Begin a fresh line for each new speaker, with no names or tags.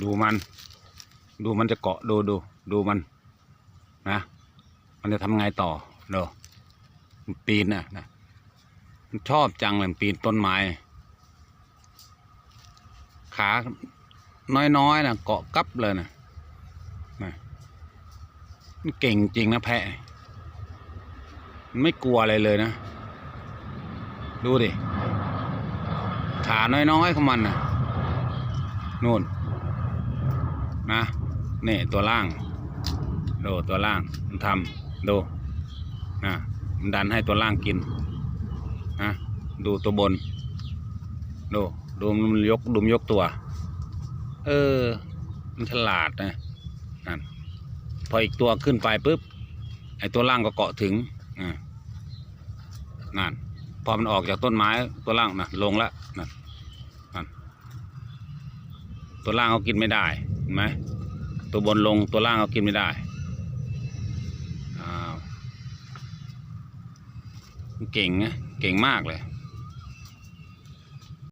ดูมัน ดูมันจะเกาะดูดูดูมันนะ มันจะทำไงต่อเดี๋ยวมันปีนนะนะมันชอบจังเลยมันปีนต้นไม้ ขาน้อยๆนะเกาะกับเลยนะนะมันเก่งจริงนะแพะมันไม่กลัวอะไรเลยนะ ดูดิ ขาน้อยๆของมันนะนู่น นะนี่ตัวล่างดูตัวล่างมันทำดูนะมันดันให้ตัวล่างกินนะดูตัวบน ดูดูมันยกดุมยกตัว เออ มันฉลาดนะนั่นพออีกตัวขึ้นไปปุ๊บไอ้ตัวล่างก็เกาะถึงอ่านั่นพอมันออกจากต้นไม้ตัวล่างนะลงละนั่นนั่นตัวล่างเขากินไม่ได้ ไหมตัวบนลงตัวล่างเขากินไม่ได้อ้าวเก่งนะเก่งมากเลย